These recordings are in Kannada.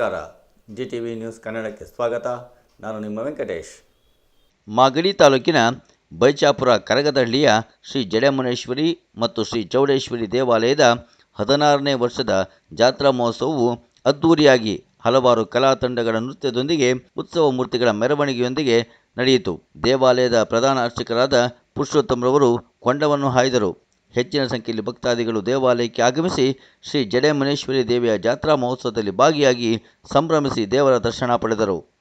ನಮಸ್ಕಾರ. ಜಿ ಟಿ ವಿ ನ್ಯೂಸ್ ಕನ್ನಡಕ್ಕೆ ಸ್ವಾಗತ. ನಾನು ನಿಮ್ಮ ವೆಂಕಟೇಶ್. ಮಾಗಡಿ ತಾಲೂಕಿನ ಬೈಚಾಪುರ ಕರಗದಹಳ್ಳಿಯ ಶ್ರೀ ಜಡೆಮುನೇಶ್ವರಿ ಮತ್ತು ಶ್ರೀ ಚೌಡೇಶ್ವರಿ ದೇವಾಲಯದ ಹದಿನಾರನೇ ವರ್ಷದ ಜಾತ್ರಾ ಮಹೋತ್ಸವವು ಅದ್ದೂರಿಯಾಗಿ ಹಲವಾರು ಕಲಾ ತಂಡಗಳ ನೃತ್ಯದೊಂದಿಗೆ ಉತ್ಸವ ಮೂರ್ತಿಗಳ ಮೆರವಣಿಗೆಯೊಂದಿಗೆ ನಡೆಯಿತು. ದೇವಾಲಯದ ಪ್ರಧಾನ ಅರ್ಚಕರಾದ ಪುರುಷೋತ್ತಮರವರು ಕೊಂಡವನ್ನು ಹಾಯ್ದರು. ಹೆಚ್ಚಿನ ಸಂಖ್ಯೆಯಲ್ಲಿ ಭಕ್ತಾದಿಗಳು ದೇವಾಲಯಕ್ಕೆ ಆಗಮಿಸಿ ಶ್ರೀ ಜಡಮನೇಶ್ವರಿ ದೇವಿಯ ಜಾತ್ರಾ ಮಹೋತ್ಸವದಲ್ಲಿ ಭಾಗಿಯಾಗಿ ಸಂಭ್ರಮಿಸಿ ದೇವರ ದರ್ಶನ ಪಡೆದರು.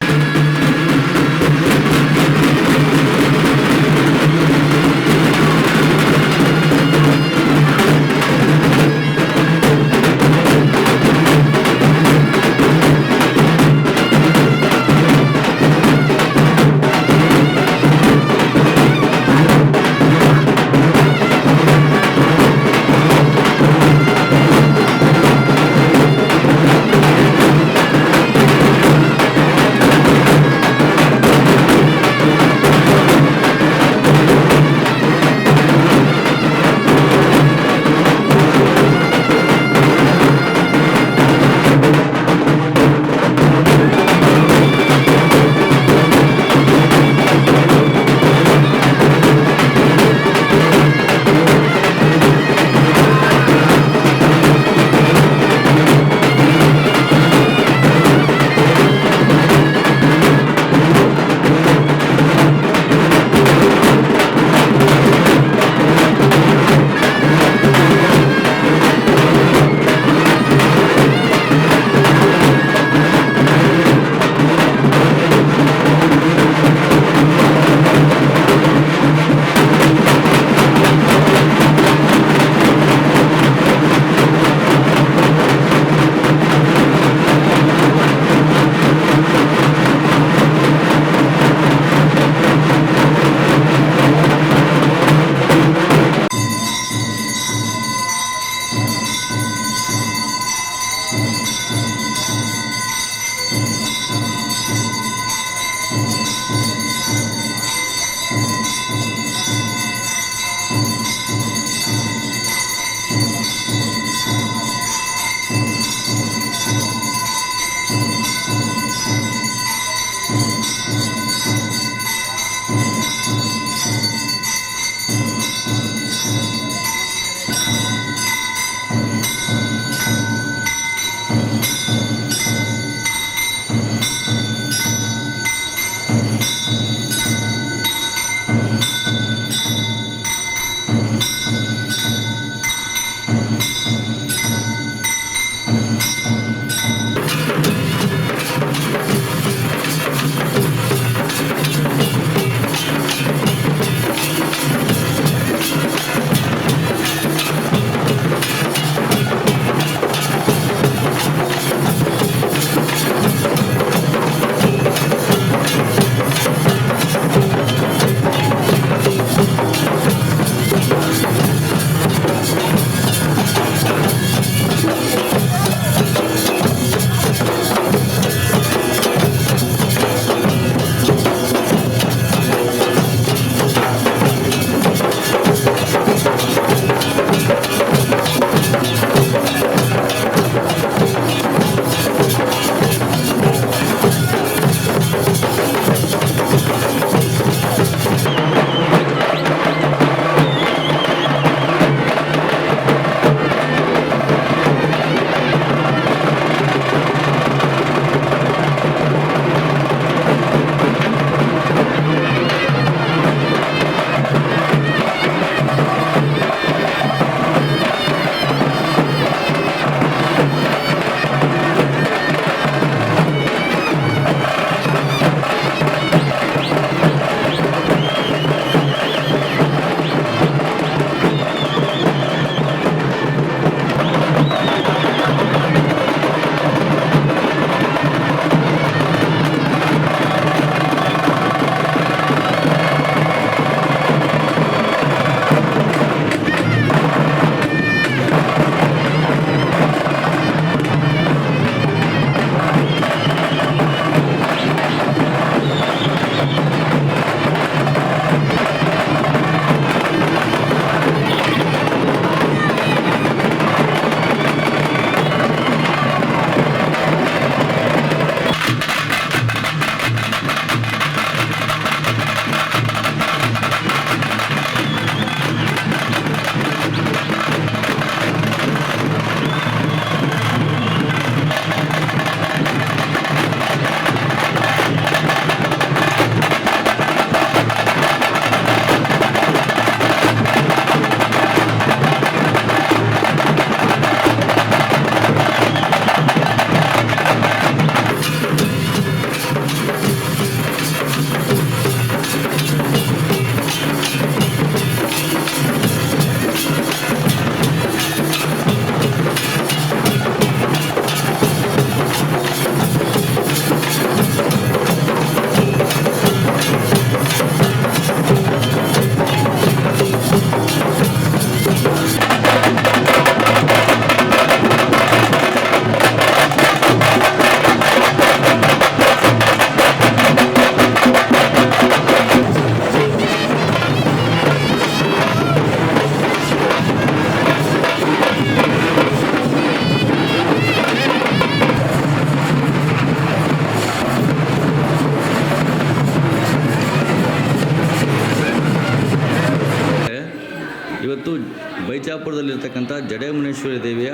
ಬೈಚಾಪುರದಲ್ಲಿರ್ತಕ್ಕಂಥ ಜಡೇಮುನೇಶ್ವರಿ ದೇವಿಯ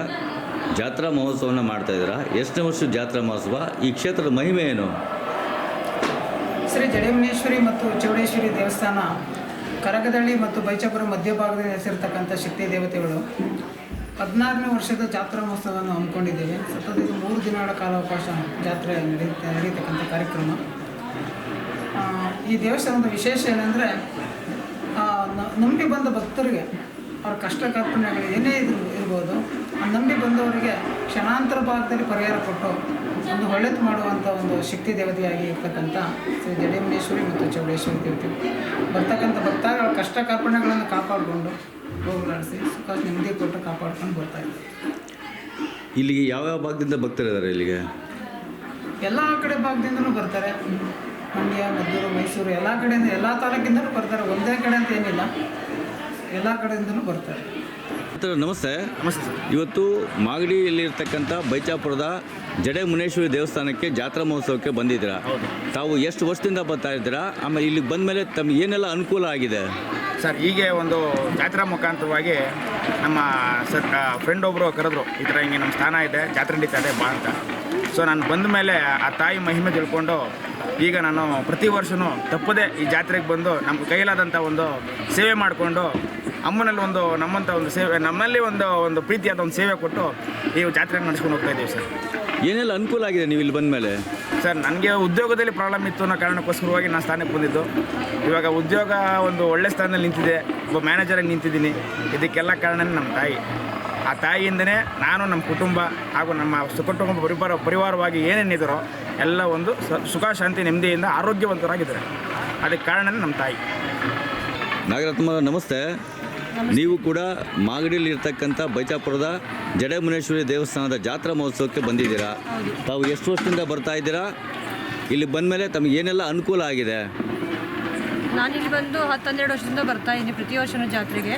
ಜಾತ್ರಾ ಮಹೋತ್ಸವವನ್ನು ಮಾಡ್ತಾ ಇದ್ದೀರಾ? ಎಷ್ಟನೇ ವರ್ಷದ ಜಾತ್ರಾ ಮಹೋತ್ಸವ? ಈ ಕ್ಷೇತ್ರದ ಮಹಿಮೆ ಏನು? ಶ್ರೀ ಜಡೇಮುನೇಶ್ವರಿ ಮತ್ತು ಚೌಡೇಶ್ವರಿ ದೇವಸ್ಥಾನ ಕರಗದಳ್ಳಿ ಮತ್ತು ಬೈಚಾಪುರ ಮಧ್ಯಭಾಗದಲ್ಲಿ ನೆಲೆಸಿರ್ತಕ್ಕಂಥ ಶಕ್ತಿ ದೇವತೆಗಳು. ಹದಿನಾರನೇ ವರ್ಷದ ಜಾತ್ರಾ ಮಹೋತ್ಸವವನ್ನು ಹಮ್ಮಿಕೊಂಡಿದ್ದೇವೆ. ಸತತ ಮೂರು ದಿನಗಳ ಕಾಲಾವಕಾಶ ಜಾತ್ರೆ ನಡೆಯುತ್ತೆ ನಡೆಯತಕ್ಕಂಥ ಕಾರ್ಯಕ್ರಮ. ಈ ದೇವಸ್ಥಾನದ ವಿಶೇಷ ಏನಂದರೆ ನಂಬಿ ಬಂದ ಭಕ್ತರಿಗೆ ಅವ್ರ ಕಷ್ಟ ಕಲ್ಪನೆಗಳು ಏನೇ ಇದ್ರು ಇರ್ಬೋದು ಆ ನಂಬಿ ಬಂದವರಿಗೆ ಕ್ಷಣಾಂತರ ಭಾಗದಲ್ಲಿ ಪರಿಹಾರ ಕೊಟ್ಟು ಒಂದು ಒಳ್ಳೇದು ಮಾಡುವಂಥ ಒಂದು ಶಕ್ತಿ ದೇವತೆಯಾಗಿ ಇರ್ತಕ್ಕಂಥ ಶ್ರೀ ಜಡೇಮನೇಶ್ವರಿ ಮತ್ತು ಚೌಡೇಶ್ವರಿ ದೇವತೆ. ಬರ್ತಕ್ಕಂಥ ಭಕ್ತಾದಿಗಳ ಕಷ್ಟ ಕಲ್ಪನೆಗಳನ್ನು ಕಾಪಾಡಿಕೊಂಡು ಹೋಗಲಾಡಿಸಿ ಸುಖ ನೆಮ್ಮದಿ ಕೊಟ್ಟು ಕಾಪಾಡ್ಕೊಂಡು ಬರ್ತಾ ಇದ್ದಾರೆ. ಇಲ್ಲಿಗೆ ಯಾವ್ಯಾವ ಭಾಗದಿಂದ ಭಕ್ತರಿದ್ದಾರೆ ಇಲ್ಲಿಗೆ? ಎಲ್ಲ ಕಡೆ ಭಾಗದಿಂದಲೂ ಬರ್ತಾರೆ. ಮಂಡ್ಯ ಮದ್ದೂರು ಮೈಸೂರು ಎಲ್ಲ ಕಡೆಯಿಂದ ಎಲ್ಲ ತಾಲೂಕಿಂದಲೂ ಬರ್ತಾರೆ. ಒಂದೇ ಕಡೆ ಅಂತ ಏನಿಲ್ಲ. ಎಲ್ಲ ಕಡೆಯಿಂದಲೂ ಬರ್ತಾರೆ. ಸರ್ ನಮಸ್ತೆ. ನಮಸ್ತೆ. ಇವತ್ತು ಮಾಗಡಿಯಲ್ಲಿರ್ತಕ್ಕಂಥ ಬೈಚಾಪುರದ ಜಡೆ ಮುನೇಶ್ವರಿ ದೇವಸ್ಥಾನಕ್ಕೆ ಜಾತ್ರಾ ಮಹೋತ್ಸವಕ್ಕೆ ಬಂದಿದ್ದೀರಾ? ತಾವು ಎಷ್ಟು ವರ್ಷದಿಂದ ಬರ್ತಾ ಇದ್ದೀರಾ? ಆಮೇಲೆ ಇಲ್ಲಿಗೆ ಬಂದ ಮೇಲೆ ತಮ್ಗೆ ಏನೆಲ್ಲ ಅನುಕೂಲ ಆಗಿದೆ? ಸರ್ ಹೀಗೆ ಒಂದು ಜಾತ್ರಾ ಮುಖಾಂತರವಾಗಿ ನಮ್ಮ ಸರ್ ಫ್ರೆಂಡ್ ಒಬ್ಬರು ಕರೆದ್ರು ಈ ಥರ ಹಿಂಗೆ ನಮ್ಮ ಸ್ಥಾನ ಇದೆ ಜಾತ್ರೆ ನಡೀತಾ ಇದೆ ಬಾ ಅಂತ. ಸೊ ನಾನು ಬಂದ ಮೇಲೆ ಆ ತಾಯಿ ಮಹಿಮೆ ತಿಳ್ಕೊಂಡು ಈಗ ನಾನು ಪ್ರತಿ ವರ್ಷವೂ ತಪ್ಪದೇ ಈ ಜಾತ್ರೆಗೆ ಬಂದು ನಮ್ಮ ಕೈಲಾದಂಥ ಒಂದು ಸೇವೆ ಮಾಡಿಕೊಂಡು ಅಮ್ಮನಲ್ಲಿ ಒಂದು ನಮ್ಮಂಥ ಒಂದು ಸೇವೆ ನಮ್ಮಲ್ಲಿ ಒಂದು ಒಂದು ಪ್ರೀತಿಯಾದ ಒಂದು ಸೇವೆ ಕೊಟ್ಟು ಈ ಜಾತ್ರೆ ನಡೆಸ್ಕೊಂಡು ಹೋಗ್ತಾ ಇದ್ದೀವಿ ಸರ್. ಏನೆಲ್ಲ ಅನುಕೂಲ ಆಗಿದೆ ನೀವು ಇಲ್ಲಿ ಬಂದ ಮೇಲೆ? ಸರ್ ನನಗೆ ಉದ್ಯೋಗದಲ್ಲಿ ಪ್ರಾಬ್ಲಮ್ ಇತ್ತು ಅನ್ನೋ ಕಾರಣಕ್ಕೋಸ್ಕರವಾಗಿ ನಾನು ಸ್ಥಾನಕ್ಕೆ ಬಂದಿದ್ದು. ಇವಾಗ ಉದ್ಯೋಗ ಒಂದು ಒಳ್ಳೆ ಸ್ಥಾನದಲ್ಲಿ ನಿಂತಿದೆ ಒಬ್ಬ ಮ್ಯಾನೇಜರಾಗಿ ನಿಂತಿದ್ದೀನಿ. ಇದಕ್ಕೆಲ್ಲ ಕಾರಣನೇ ನಮ್ಮ ತಾಯಿ. ಆ ತಾಯಿಯಿಂದನೇ ನಾನು ನಮ್ಮ ಕುಟುಂಬ ಹಾಗೂ ನಮ್ಮ ಸುಕುಟುಂಬ ಪರಿವಾರ ಪರಿವಾರವಾಗಿ ಏನೇನಿದ್ದಾರೋ ಎಲ್ಲ ಒಂದು ಸ- ಸುಖ ಶಾಂತಿ ನೆಮ್ಮದಿಯಿಂದ ಆರೋಗ್ಯವಂತರಾಗಿದ್ದಾರೆ. ಅದಕ್ಕೆ ಕಾರಣನೇ ನಮ್ಮ ತಾಯಿ. ನಾಗರತ್ನ ನಮಸ್ತೆ. ನೀವು ಕೂಡ ಮಾಗಡಿಯಲ್ಲಿ ಇರ್ತಕ್ಕಂಥ ಬೈಚಾಪುರದ ಜಡೆಮುನೇಶ್ವರಿ ದೇವಸ್ಥಾನದ ಜಾತ್ರಾ ಮಹೋತ್ಸವಕ್ಕೆ ಬಂದಿದ್ದೀರಾ? ತಾವು ಎಷ್ಟು ವರ್ಷದಿಂದ ಬರ್ತಾ ಇದ್ದೀರಾ? ಇಲ್ಲಿ ಬಂದ ಮೇಲೆ ತಮಗೆ ಏನೆಲ್ಲ ಅನುಕೂಲ ಆಗಿದೆ? ನಾನಿಲ್ಲಿ ಬಂದು ಹತ್ತೊಂದೆರಡು ವರ್ಷದಿಂದ ಬರ್ತಾ ಇದ್ದೀನಿ ಪ್ರತಿ ವರ್ಷನೂ ಜಾತ್ರೆಗೆ.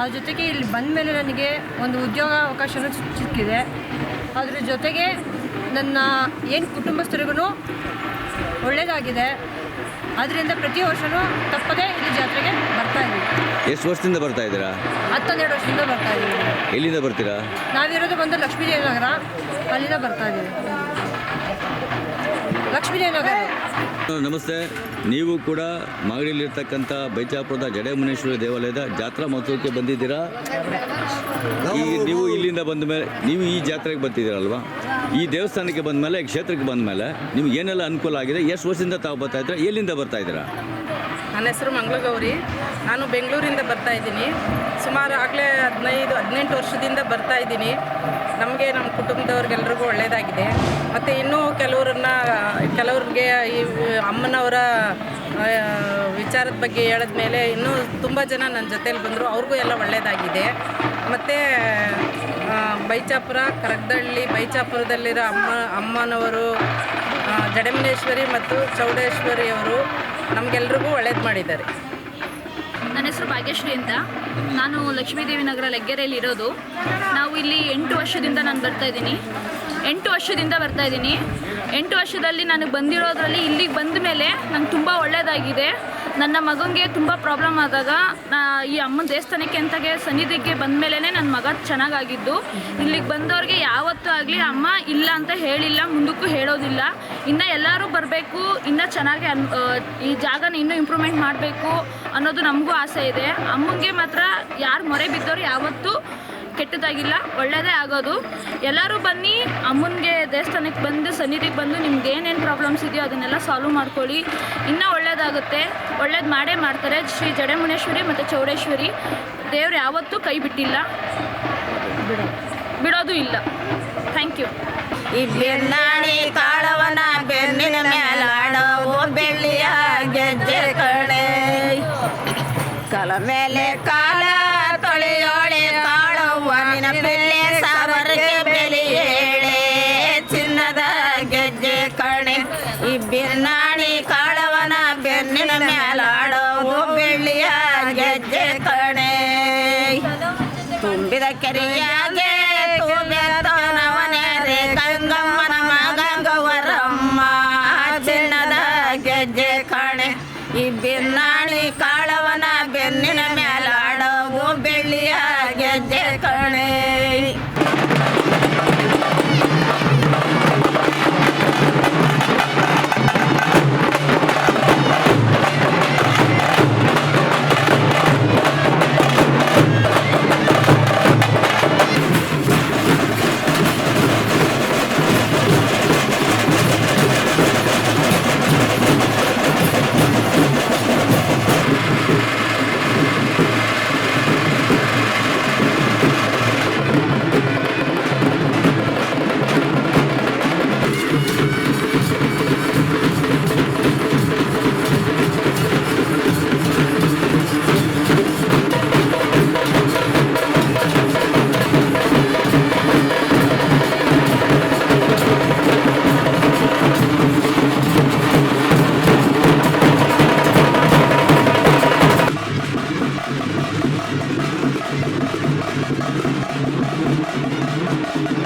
ಅದ್ರ ಜೊತೆಗೆ ಇಲ್ಲಿ ಬಂದ ಮೇಲೆ ನನಗೆ ಒಂದು ಉದ್ಯೋಗ ಅವಕಾಶನೂ ಸಿಕ್- ಸಿಕ್ಕಿದೆ. ಅದ್ರ ಜೊತೆಗೆ ನನ್ನ ಏನು ಕುಟುಂಬಸ್ಥರಿಗೂ ಒಳ್ಳೆಯದಾಗಿದೆ ಅದರಿಂದ ಪ್ರತಿ ವರ್ಷವೂ ತಪ್ಪದೇ ಇಲ್ಲಿ ಜಾತ್ರೆಗೆ ಬರ್ತಾ ಇದ್ದೀವಿ. ಎಷ್ಟು ವರ್ಷದಿಂದ ಬರ್ತಾ ಇದ್ದೀರಾ? ಹತ್ತೊಂದೆರಡು ವರ್ಷದಿಂದ ಬರ್ತಾ ಇದ್ದೀವಿ. ಎಲ್ಲಿಂದ ಬರ್ತೀರಾ? ನಾವಿರೋದು ಬಂದು ಲಕ್ಷ್ಮೀದೇವಿ ನಗರ. ಅಲ್ಲಿಂದ ಬರ್ತಾ ಇದ್ದೀವಿ. ನಮಸ್ತೆ. ನೀವು ಕೂಡ ಮಾಗಡಿಯಲ್ಲಿರ್ತಕ್ಕಂಥ ಬೈಚಾಪುರದ ಜಡೆ ಮುನೇಶ್ವರಿ ದೇವಾಲಯದ ಜಾತ್ರಾ ಮಹೋತ್ಸವಕ್ಕೆ ಬಂದಿದ್ದೀರಾ? ಈ ನೀವು ಇಲ್ಲಿಂದ ಬಂದ ಮೇಲೆ ನೀವು ಈ ಜಾತ್ರೆಗೆ ಬರ್ತಿದ್ದೀರಲ್ವಾ? ಈ ದೇವಸ್ಥಾನಕ್ಕೆ ಬಂದ ಮೇಲೆ ಈ ಕ್ಷೇತ್ರಕ್ಕೆ ಬಂದ ಮೇಲೆ ನಿಮ್ಗೆ ಏನೆಲ್ಲ ಅನುಕೂಲ ಆಗಿದೆ? ಎಷ್ಟು ವರ್ಷದಿಂದ ತಾವು ಬರ್ತಾ ಇದ್ದೀರಾ? ಎಲ್ಲಿಂದ ಬರ್ತಾ ಇದ್ದೀರಾ? ನನ್ನ ಹೆಸರು ಮಂಗಳಗೌರಿ. ನಾನು ಬೆಂಗಳೂರಿಂದ ಬರ್ತಾ ಇದ್ದೀನಿ. ಸುಮಾರು ಆಗಲೇ ಹದಿನೈದು ಹದಿನೆಂಟು ವರ್ಷದಿಂದ ಬರ್ತಾ ಇದ್ದೀನಿ. ನಮಗೆ ನಮ್ಮ ಕುಟುಂಬದವ್ರಿಗೆಲ್ರಿಗೂ ಒಳ್ಳೆಯದಾಗಿದೆ ಮತ್ತು ಇನ್ನೂ ಕೆಲವ್ರನ್ನ, ಕೆಲವ್ರಿಗೆ ಈ ಅಮ್ಮನವರ ವಿಚಾರದ ಬಗ್ಗೆ ಹೇಳಿದ ಮೇಲೆ ಇನ್ನೂ ತುಂಬ ಜನ ನನ್ನ ಜೊತೇಲಿ ಬಂದರು. ಅವ್ರಿಗೂ ಎಲ್ಲ ಒಳ್ಳೆಯದಾಗಿದೆ ಮತ್ತು ಬೈಚಾಪುರ, ಕರಗದಳ್ಳಿ, ಬೈಚಾಪುರದಲ್ಲಿರೋ ಅಮ್ಮ, ಅಮ್ಮನವರು ಜಡಮನೇಶ್ವರಿ ಮತ್ತು ಚೌಡೇಶ್ವರಿಯವರು ನಮಗೆಲ್ರಿಗೂ ಒಳ್ಳೇದು ಮಾಡಿದ್ದಾರೆ. ಹೆಸರು ಭಾಗ್ಯಶ್ರೀ ಅಂತ. ನಾನು ಲಕ್ಷ್ಮೀದೇವಿ ನಗರ ಲೆಗ್ಗೆರೆಯಲ್ಲಿ ಇರೋದು. ನಾವು ಇಲ್ಲಿ ಎಂಟು ವರ್ಷದಿಂದ ನಾನು ಬರ್ತಾ ಇದ್ದೀನಿ. ಎಂಟು ವರ್ಷದಿಂದ ಬರ್ತಾ ಇದ್ದೀನಿ. ಎಂಟು ವರ್ಷದಲ್ಲಿ ನನಗೆ ಬಂದಿರೋದ್ರಲ್ಲಿ ಇಲ್ಲಿಗೆ ಬಂದ ಮೇಲೆ ನಂಗೆ ತುಂಬ ಒಳ್ಳೆಯದಾಗಿದೆ ನನ್ನ ಮಗನಿಗೆ ತುಂಬ ಪ್ರಾಬ್ಲಮ್ ಆದಾಗ ಈ ಅಮ್ಮನ ದೇವಸ್ಥಾನಕ್ಕೆ ಅಂತಾಗೆ ಸನ್ನಿಧಿಗೆ ಬಂದ ಮೇಲೇ ನನ್ನ ಮಗ ಚೆನ್ನಾಗಾಗಿದ್ದು. ಇಲ್ಲಿಗೆ ಬಂದವ್ರಿಗೆ ಯಾವತ್ತೂ ಆಗಲಿ ಅಮ್ಮ ಇಲ್ಲ ಅಂತ ಹೇಳಿಲ್ಲ, ಮುಂದಕ್ಕೂ ಹೇಳೋದಿಲ್ಲ. ಇನ್ನು ಎಲ್ಲರೂ ಬರಬೇಕು, ಇನ್ನೂ ಚೆನ್ನಾಗಿ ಈ ಜಾಗನ ಇನ್ನೂ ಇಂಪ್ರೂವ್ಮೆಂಟ್ ಮಾಡಬೇಕು. ಅನ್ನೋದು ನಮಗೂ ಆಸೆ ಇದೆ. ಅಮ್ಮಂಗೆ ಮಾತ್ರ ಯಾರು ಮೊರೆ ಬಿದ್ದವ್ರು ಯಾವತ್ತೂ ಕೆಟ್ಟದಾಗಿಲ್ಲ ಒಳ್ಳೆಯದೇ ಆಗೋದು. ಎಲ್ಲರೂ ಬನ್ನಿ, ಅಮ್ಮನಿಗೆ ದೇವಸ್ಥಾನಕ್ಕೆ ಬಂದು, ಸನ್ನಿಧಿಗೆ ಬಂದು ನಿಮ್ಗೆ ಏನೇನು ಪ್ರಾಬ್ಲಮ್ಸ್ ಇದೆಯೋ ಅದನ್ನೆಲ್ಲ ಸಾಲ್ವ್ ಮಾಡ್ಕೊಳ್ಳಿ. ಇನ್ನೂ ಒಳ್ಳೇದಾಗುತ್ತೆ. ಒಳ್ಳೇದು ಮಾಡೇ ಮಾಡ್ತಾರೆ. ಶ್ರೀ ಜಡೆಮುನೇಶ್ವರಿ ಮತ್ತು ಚೌಡೇಶ್ವರಿ. ದೇವ್ರು ಯಾವತ್ತೂ ಕೈ ಬಿಟ್ಟಿಲ್ಲ. ಬಿಡೋದು ಇಲ್ಲ. ಥ್ಯಾಂಕ್ ಯು ಈ ಬೆನ್ನಾಣಿ ಕಾಳವನ ಬೆನ್ನಿನ ಮೇಲಾಡೋ ಬೆಳ್ಳಿಯ ಗೆಜ್ಜೆ. ಕಲ ಮೇಲೆ ಕಾಲ ತೊಳೆಯೋಳೆ ಕಾಳವ್ವ ನಿನ ಬೆಲೆ ಸಾವರಿಗೆ ಬೆಲೆ ಚಿನ್ನದ ಗೆಜ್ಜೆ ಕಣೆ, ಈ ಕಾಳವನ ಬೆನ್ನಿನ ಮೇಲಾಡೋ ಬೆಳ್ಳಿಯ ಗೆಜ್ಜೆ ಕಣೆ. ತುಂಬಿದ ಕೆರೆಯಾಗೆ ತುಂಬೆತ್ತವನವನೇ Música